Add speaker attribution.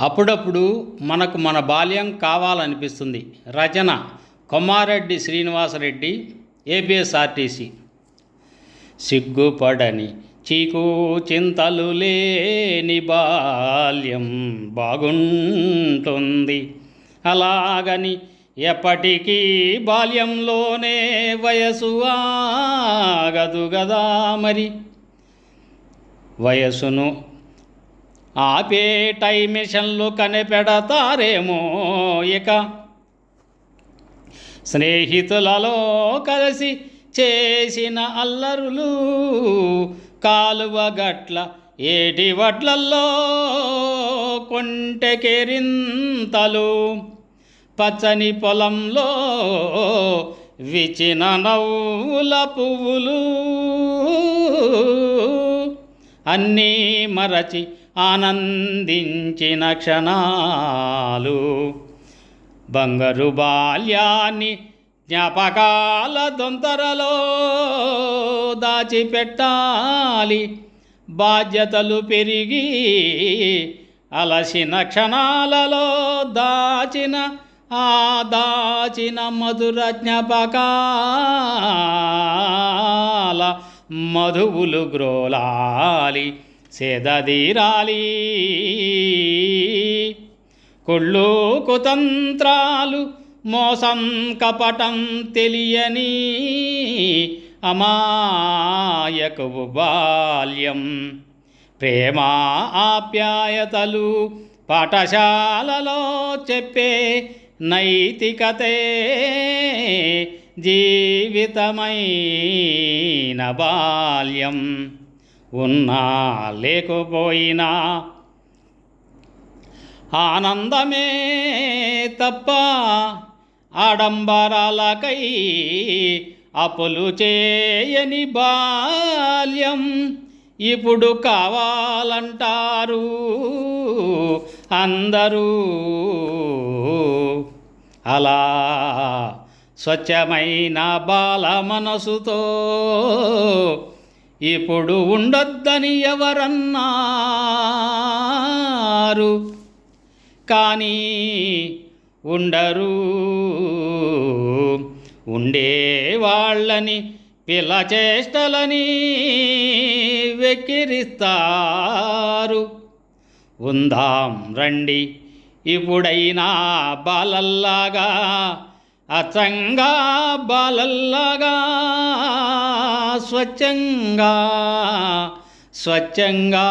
Speaker 1: అప్పుడప్పుడు మనకు మన బాల్యం కావాలనిపిస్తుంది. రచన కొమ్మారెడ్డి శ్రీనివాసరెడ్డి ఏపీఎస్ఆర్టీసీ. సిగ్గుపడని చీకు చింతలు లేని బాల్యం బాగుంటుంది. అలాగని ఎప్పటికీ బాల్యంలోనే వయసు ఆగదు గదా మరి. వయసును ఆపే టైమిషన్లు కనిపెడతారేమో ఇక. స్నేహితులలో కలిసి చేసిన అల్లరులు కాలువ గట్ల ఏటి వడ్లల్లో కొంటెకెరింతలు. పచ్చని పొలంలో విచిన నవ్వుల పువ్వులు అన్నీ మరచి ఆనందించిన క్షణాలు. బంగారు బాల్యాన్ని జ్ఞాపకాల దొంతరలో దాచిపెట్టాలి. బాధ్యతలు పెరిగి అలసిన క్షణాలలో దాచిన ఆ దాచిన మధుర జ్ఞాపకాల మధువులు గ్రోలాలి. సేదదీరాలి. కుళ్ళు కుతంత్రాలు మోసం కపటం తెలియని అమాయకు బాల్యం. ప్రేమ ఆప్యాయతలు పాఠశాలలో చెప్పే నైతికతే జీవితమైన బాల్యం. ఉన్నా లేకపోయినా ఆనందమే తప్ప ఆడంబరాలకై అప్పులు చేయని బాల్యం ఇప్పుడు కావాలంటారు అందరూ. అలా స్వచ్ఛమైన బాల మనసుతో ఇప్పుడు ఉండొద్దని ఎవరన్నారు? కానీ ఉండరు. ఉండే వాళ్ళని పిల్ల చేష్టలని వెక్కిరిస్తారు. ఉందాం రండి ఇప్పుడైనా బాలల్లాగా అచ్చంగా బాలల్లాగా స్వచ్ఛంగా స్వచ్ఛంగా